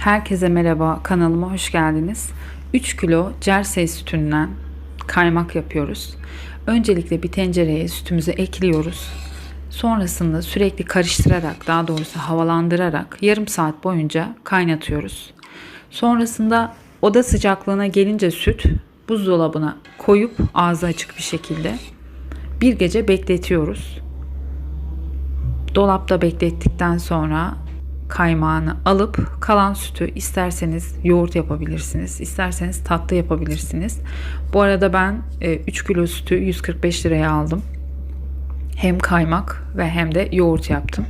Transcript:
Herkese merhaba, kanalıma hoş geldiniz. 3 kilo cersey sütünden kaymak yapıyoruz. Öncelikle bir tencereye sütümüzü ekliyoruz. Sonrasında sürekli karıştırarak, daha doğrusu havalandırarak yarım saat boyunca kaynatıyoruz. Sonrasında oda sıcaklığına gelince süt buzdolabına koyup ağzı açık bir şekilde bir gece bekletiyoruz. Dolapta beklettikten sonra kaymağını alıp kalan sütü isterseniz yoğurt yapabilirsiniz, isterseniz tatlı yapabilirsiniz. Bu arada ben e, 3 kilo sütü 145 liraya aldım. Hem kaymak ve hem de yoğurt yaptım.